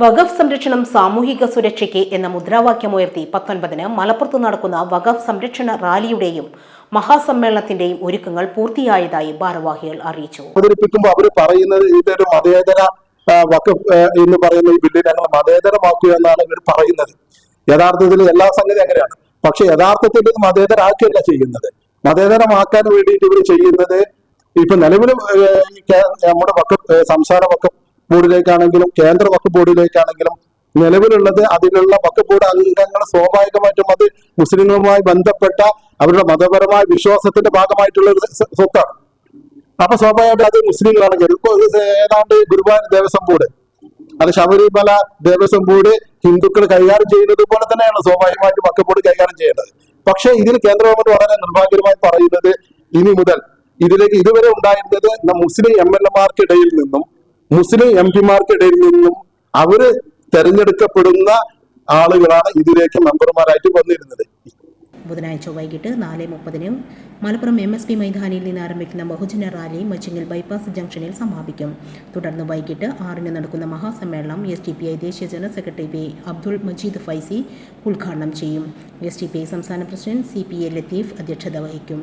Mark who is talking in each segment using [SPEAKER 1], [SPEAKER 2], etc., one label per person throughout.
[SPEAKER 1] വഖഫ് സംരക്ഷണം സാമൂഹിക സുരക്ഷയ്ക്ക് എന്ന മുദ്രാവാക്യമുയർത്തി പത്തൊൻപതിന് മലപ്പുറത്ത് നടക്കുന്ന വഖഫ് സംരക്ഷണ റാലിയുടെയും മഹാസമ്മേളനത്തിന്റെയും ഒരുക്കങ്ങൾ പൂർത്തിയായതായി ഭാരവാഹികൾ അറിയിച്ചു.
[SPEAKER 2] അവതരിപ്പിക്കുമ്പോൾ അവർ പറയുന്നത് ഇതൊരു മതേതര വഖഫ് എന്ന് പറയുന്ന ഈ ബില്ല് ഞങ്ങൾ മതേതരമാക്കുക എന്നാണ് ഇവർ പറയുന്നത്. യഥാർത്ഥത്തിൽ എല്ലാ സംഗതി അങ്ങനെയാണ്. പക്ഷെ യഥാർത്ഥത്തിൽ ഇത് മതേതരാക്കുകയല്ല ചെയ്യുന്നത്. മതേതരമാക്കാൻ വേണ്ടിയിട്ട് ഇവർ ചെയ്യുന്നത് ഇപ്പൊ നിലവിലും നമ്മുടെ വക്കം സംസാര വക്കഫ് ബോർഡിലേക്കാണെങ്കിലും കേന്ദ്ര വഖഫ് ബോർഡിലേക്കാണെങ്കിലും നിലവിലുള്ളത് അതിലുള്ള വഖഫ് ബോർഡ് അംഗങ്ങൾ സ്വാഭാവികമായിട്ടും അത് മുസ്ലിങ്ങളുമായി ബന്ധപ്പെട്ട അവരുടെ മതപരമായ വിശ്വാസത്തിന്റെ ഭാഗമായിട്ടുള്ള ഒരു സ്വത്താണ്. അപ്പൊ സ്വാഭാവികമായിട്ടും അത് മുസ്ലിങ്ങളാണെങ്കിൽ ഏതാണ്ട് ഗുരുവായൂർ ദേവസ്വം ബോർഡ്. അത് ശബരിമല ദേവസ്വം ബോർഡ് ഹിന്ദുക്കൾ കൈകാര്യം ചെയ്യുന്നത് പോലെ തന്നെയാണ് സ്വാഭാവികമായിട്ടും വഖഫ് ബോർഡ് കൈകാര്യം ചെയ്യേണ്ടത്. പക്ഷേ ഇതിൽ കേന്ദ്ര ഗവൺമെന്റ് വളരെ നിർഭാഗ്യമായി പറയുന്നത് ഇനി മുതൽ ഇതിലേക്ക് ഇതുവരെ ഉണ്ടായിരുന്നത് മുസ്ലിം എം എൽ എമാർക്കിടയിൽ നിന്നും മുസ്ലിം എം പിമാർക്കിടയിൽ നിന്നും അവർ തെരഞ്ഞെടുക്കപ്പെടുന്ന ആളുകളാണ് ഇതിലേക്ക് മെമ്പർമാരായിട്ട് വന്നിരുന്നത്.
[SPEAKER 1] ബുധനാഴ്ച വൈകിട്ട് നാല് മുപ്പതിന് മലപ്പുറം എം എസ് പി മൈതാനിയിൽ നിന്ന് ആരംഭിക്കുന്ന ബഹുജന റാലി മച്ചിങ്ങൽ ബൈപ്പാസ് ജംഗ്ഷനിൽ സമാപിക്കും. തുടർന്ന് വൈകിട്ട് ആറിന് നടക്കുന്ന മഹാസമ്മേളനം എസ് ടി പി ഐ ദേശീയ general secretary P Abdul Majeed Faizy ഉദ്ഘാടനം ചെയ്യും. എസ് ടി പി ഐ സംസ്ഥാന president C P A Latheef അധ്യക്ഷത വഹിക്കും.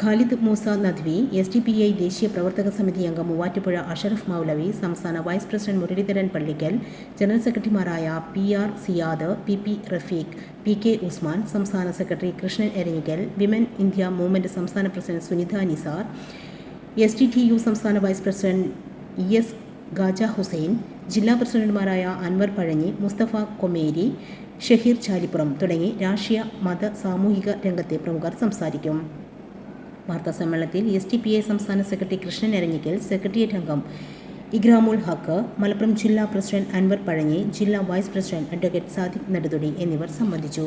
[SPEAKER 1] Khalid Moosa Nadvi S D P I ദേശീയ പ്രവർത്തക സമിതി അംഗം മൂവാറ്റുപുഴ അഷറഫ് മൗലവി സംസ്ഥാന vice president Muraleedharan Pallikkal general സെക്രട്ടറിമാരായ P R Siyad P P Rafeeq P K Usman സംസ്ഥാന secretary Krishnan Eranhikkal women India movement സംസ്ഥാന president Sunitha Nisar S D T U സംസ്ഥാന vice president E S Gaja Hussain ജില്ലാ പ്രസിഡന്റുമാരായ അൻവർ പഴഞ്ഞി മുസ്തഫ കൊമേരി ഷഹീർ ചാലിപ്പുറം തുടങ്ങി രാഷ്ട്രീയ മത സാമൂഹിക രംഗത്തെ പ്രമുഖർ സംസാരിക്കും. വാർത്താ സമ്മേളനത്തിൽ എസ് ടി പി ഐ സംസ്ഥാന സെക്രട്ടറി കൃഷ്ണൻ എരഞ്ഞിക്കൽ സെക്രട്ടേറിയറ്റ് അംഗം ഇഗ്രാമുൽ ഹക്ക് മലപ്പുറം ജില്ലാ പ്രസിഡന്റ് അൻവർ പഴഞ്ഞി ജില്ലാ vice president advocate Sadiq Neduthudi എന്നിവർ സംബന്ധിച്ചു.